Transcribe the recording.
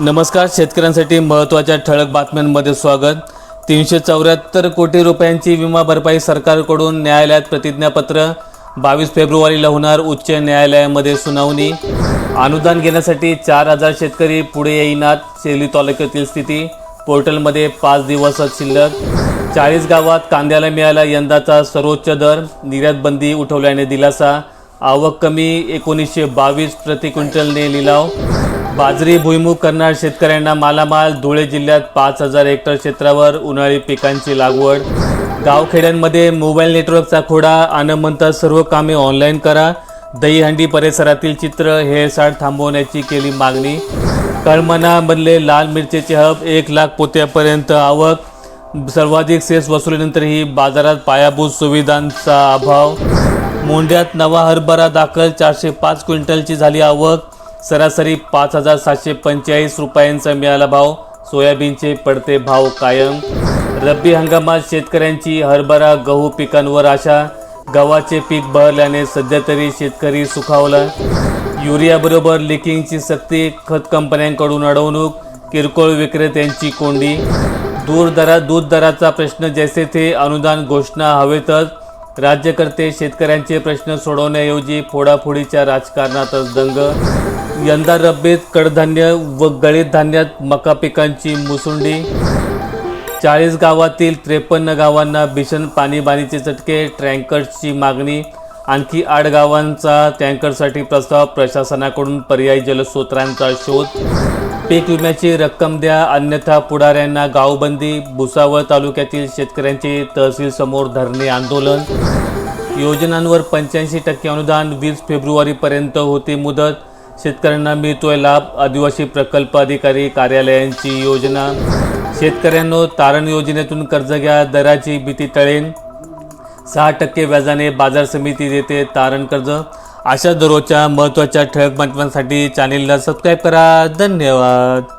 नमस्कार शेतकऱ्यांसाठी महत्त्वाच्या ठळक बातम्यांमध्ये स्वागत. तीनशे चौऱ्याहत्तर कोटी रुपयांची विमा भरपाई सरकारकडून न्यायालयात प्रतिज्ञापत्र. बावीस फेब्रुवारीला होणार उच्च न्यायालयामध्ये सुनावणी. अनुदान घेण्यासाठी चार हजार शेतकरी पुढे येईनात सेली तालुक्यातील स्थिती. पोर्टलमध्ये पाच दिवसात शिल्लक. चाळीस गावात कांद्याला मिळाला यंदाचा सर्वोच्च दर. निर्यात बंदी उठवल्याने दिलासा. आवक कमी एकोणीसशे बावीस प्रति क्विंटलने लिलाव. बाजरी भुईमूग करणार शेतकऱ्यांना मालामाल धुळे जिल्ह्यात पाच हजार हेक्टर क्षेत्रावर उन्हाळी पिकांची लागवड. गावखेड्यांमध्ये मोबाईल नेटवर्कचा खोडा. आणमंत सर्व कामे ऑनलाईन करा. दहीहंडी परिसरातील चित्र हेळसाड थांबवण्याची केली मागणी. कळमनामधले लाल मिरचीचे हब एक लाख पोत्यापर्यंत आवक. सर्वाधिक सेस वसुलीनंतरही बाजारात पायाभूत सुविधांचा अभाव. मोंड्यात नवा हरभरा दाखल चारशे पाच क्विंटलची झाली आवक. सरासरी पाच हजार सातशे पंचेचाळीस रुपयांचा मिळाला भाव. सोयाबीनचे पडते भाव कायम. रब्बी हंगामात शेतकऱ्यांची हरभरा गहू पिकांवर आशा. गव्हाचे पीक बहरल्याने सध्या तरी शेतकरी सुखावला. युरियाबरोबर लिकिंगची सक्ती खत कंपन्यांकडून अडवणूक किरकोळ विक्रेत्यांची कोंडी. दूर दरा दूध दराचा प्रश्न जैसे थे अनुदान घोषणा हवेतच. राज्यकर्ते शेतकऱ्यांचे प्रश्न सोडवण्याऐवजी फोडाफोडीच्या राजकारणातच दंग. यंदा रब्बीत कडधान्य व गळीत धान्यात मका पिकांची मुसुंडी. चाळीस गावातील त्रेपन्न गावांना भीषण पाणीबाणीचे चटके टँकर्सची मागणी. आणखी आठ गावांचा टँकरसाठी प्रस्ताव प्रशासनाकडून पर्यायी जलस्रोतांचा शोध. पीक विम्याची रक्कम द्या अन्यथा पुढाऱ्यांना गावबंदी. भुसावळ तालुक्यातील शेतकऱ्यांचे तहसील समोर धरणे आंदोलन. योजनांवर पंच्याऐंशी टक्के अनुदान वीस फेब्रुवारीपर्यंत होती मुदत. शेतकऱ्यांना मिळतोय लाभ. आदिवासी प्रकल्प अधिकारी कार्यालयांची योजना. शेतकऱ्यांनो तारण योजनेतून कर्ज घ्या. दराची भीती टळेल. सहा टक्के व्याजाने बाजार समिती देते तारण कर्ज. अशा दररोजच्या महत्त्वाच्या ठळक बातम्यांसाठी चॅनेलला सबस्क्राईब करा. धन्यवाद.